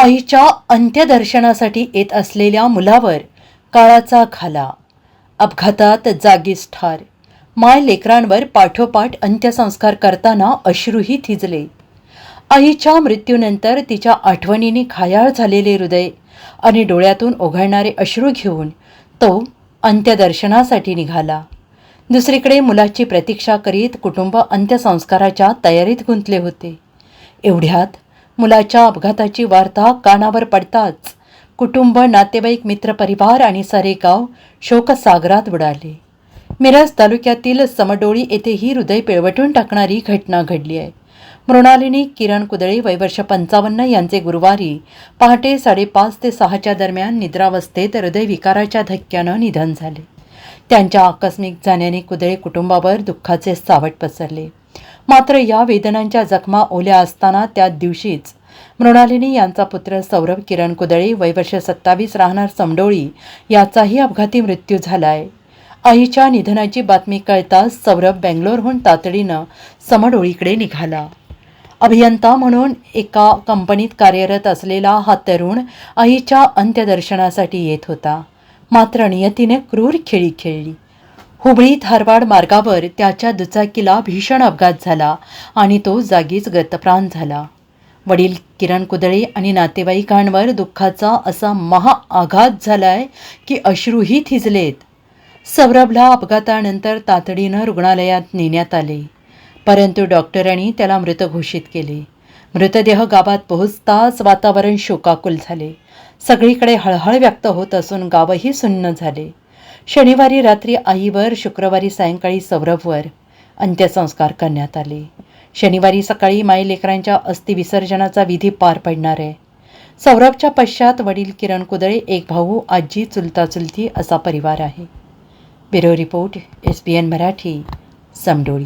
आईच्या अंत्यदर्शनासाठी येत असलेल्या मुलावर काळाचा खाला अपघातात जागीच ठार. माय लेकरांवर पाठोपाठ अंत्यसंस्कार करताना अश्रूही थिजले. आईच्या मृत्यूनंतर तिच्या आठवणीने खायाळ झालेले हृदय आणि डोळ्यातून ओघळणारे अश्रू घेऊन तो अंत्यदर्शनासाठी निघाला. दुसरीकडे मुलाची प्रतीक्षा करीत कुटुंब अंत्यसंस्काराच्या तयारीत गुंतले होते. एवढ्यात मुलाच्या अपघाताची वार्ता कानावर पडताच कुटुंब नातेवाईक मित्रपरिवार आणि सारे गाव शोकसागरात बुडाले. मिरज तालुक्यातील समडोळी येथे ही हृदय पिळवटून टाकणारी घटना घडली आहे. मृणालिनी किरण कुदळे वयवर्ष पंचावन्न यांचे गुरुवारी पहाटे साडेपाच ते सहाच्या दरम्यान निद्रावस्थेत हृदयविकाराच्या धक्क्यानं निधन झाले. त्यांच्या आकस्मिक जाण्याने कुदळे कुटुंबावर दुःखाचे सावट पसरले. मात्र या वेदनांच्या जखमा ओल्या असताना त्याच दिवशीच मृणालिनी यांचा पुत्र सौरभ किरण कुदळी वयवर्ष सत्तावीस राहणार समडोळी याचाही अपघाती मृत्यू झालाय. आईच्या निधनाची बातमी कळताच सौरभ बेंगलोरहून तातडीनं समडोळीकडे निघाला. अभियंता म्हणून एका कंपनीत कार्यरत असलेला हा तरुण आईच्या अंत्यदर्शनासाठी येत होता. मात्र नियतीने क्रूर खेळी खेळली. हुबळी धारवाड मार्गावर त्याच्या दुचाकीला भीषण अपघात झाला आणि तो जागीच गतप्राण झाला. वडील किरण कुदळे आणि नातेवाईकांवर दुःखाचा असा महाआघात झालाय की अश्रूही थिजलेत. सौरभला अपघातानंतर तातडीनं रुग्णालयात नेण्यात आले. परंतु डॉक्टरांनी त्याला मृत घोषित केले. मृतदेह गावात पोहोचताच वातावरण शोकाकुल झाले. सगळीकडे हळहळ व्यक्त होत असून गावही सुन्न झाले. शनिवारी रात्री आईवर शुक्रवारी सायंकाळी सौरभवर अंत्यसंस्कार करण्यात आले. शनिवारी सकाळी माई लेकरांच्या अस्थिविसर्जनाचा विधी पार पडणार आहे. सौरभच्या पश्चात वडील किरण कुदळे एक भाऊ आजी चुलता चुलती असा परिवार आहे. Bureau report S P N Marathi Samdoli.